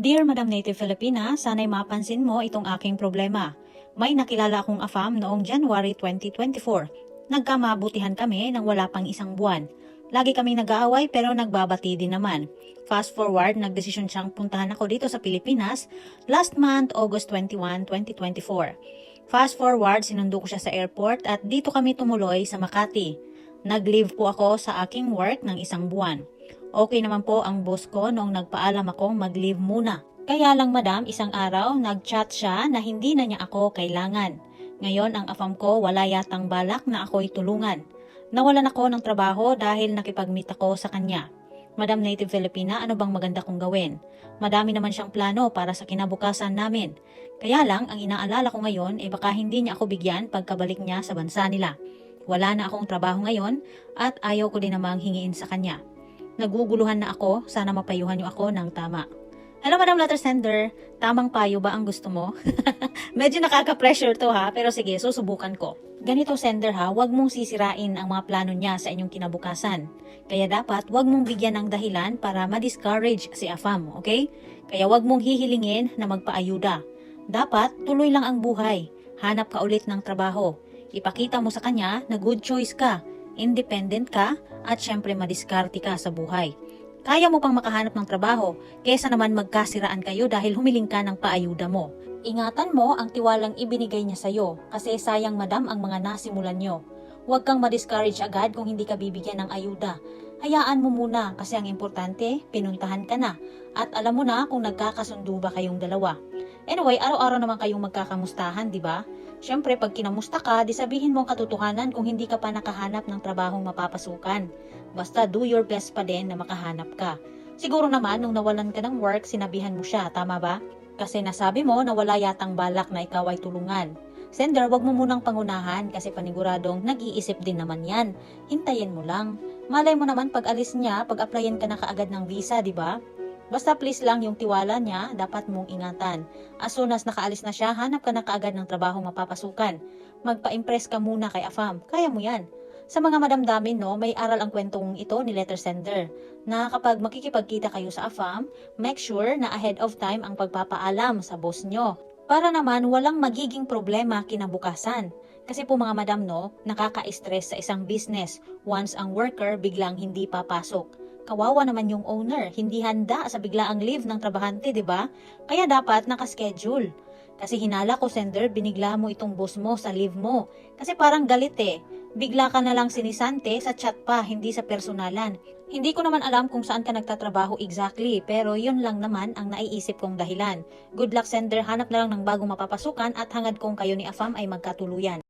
Dear Madam Native Filipina, sana'y mapansin mo itong aking problema. May nakilala akong AFAM noong January 2024. Nagkamabutihan kami nang wala pang isang buwan. Lagi kami nag-aaway pero nagbabati din naman. Fast forward, nagdesisyon siyang puntahan ako dito sa Pilipinas last month, August 21, 2024. Fast forward, sinundo ko siya sa airport at dito kami tumuloy sa Makati. Nag-leave po ako sa aking work ng isang buwan. Okay naman po ang boss ko noong nagpaalam akong mag-leave muna. Kaya lang madam, isang araw nag-chat siya na hindi na niya ako kailangan. Ngayon ang afam ko wala yatang balak na ako'y tulungan. Nawalan ako ng trabaho dahil nakipag-meet ako sa kanya. Madam Native Filipina, ano bang maganda kong gawin? Madami naman siyang plano para sa kinabukasan namin. Kaya lang, ang inaalala ko ngayon, eh baka hindi niya ako bigyan pagkabalik niya sa bansa nila. Wala na akong trabaho ngayon at ayaw ko din namang hingiin sa kanya. Naguguluhan na ako, sana mapayuhan niyo ako ng tama. Hello Madam Letter Sender, tamang payo ba ang gusto mo? Medyo nakaka-pressure to ha, pero sige, susubukan ko. Ganito sender ha, wag mong sisirain ang mga plano niya sa inyong kinabukasan. Kaya dapat wag mong bigyan ng dahilan para ma-discourage si Afam, okay? Kaya wag mong hihilingin na magpaayuda. Dapat tuloy lang ang buhay. Hanap ka ulit ng trabaho. Ipakita mo sa kanya na good choice ka, independent ka, at syempre madiskarte ka sa buhay. Kaya mo pang makahanap ng trabaho kesa naman magkasiraan kayo dahil humiling ka ng paayuda mo. Ingatan mo ang tiwalang ibinigay niya sa'yo kasi sayang madam ang mga nasimulan nyo. Huwag kang ma-discourage agad kung hindi ka bibigyan ng ayuda. Hayaan mo muna kasi ang importante, pinuntahan ka na at alam mo na kung nagkakasundo ba kayong dalawa. Anyway, araw-araw naman kayong magkakamustahan, di ba? Siyempre, pag kinamusta ka, di sabihin mo ang katotohanan kung hindi ka pa nakahanap ng trabahong mapapasukan. Basta do your best pa din na makahanap ka. Siguro naman, nung nawalan ka ng work, sinabihan mo siya, tama ba? Kasi nasabi mo na wala yatang balak na ikaw ay tulungan. Sender, wag mo munang pangunahan kasi paniguradong nag-iisip din naman yan. Hintayin mo lang. Malay mo naman pag alis niya, pag-applyan ka na kaagad ng visa, di ba? Basta please lang yung tiwala niya, dapat mong ingatan. As soon as nakaalis na siya, hanap ka na kaagad ng trabaho mapapasukan. Magpa-impress ka muna kay Afam. Kaya mo yan. Sa mga madamdamin, no, may aral ang kwentong ito ni letter sender na kapag makikipagkita kayo sa AFAM, make sure na ahead of time ang pagpapaalam sa boss nyo. Para naman walang magiging problema kinabukasan. Kasi po mga madam no, nakaka-stress sa isang business once ang worker biglang hindi papasok. Kawawa naman yung owner, hindi handa sa biglaang leave ng trabahante, di ba? Kaya dapat nakaschedule. Kasi hinala ko sender, binigla mo itong boss mo sa leave mo. Kasi parang galit eh. Bigla ka na lang sinisante sa chat pa, hindi sa personalan. Hindi ko naman alam kung saan ka nagtatrabaho exactly, pero yun lang naman ang naiisip kong dahilan. Good luck sender, hanap na lang ng bagong mapapasukan at hangad kong kayo ni Afam ay magkatuluyan.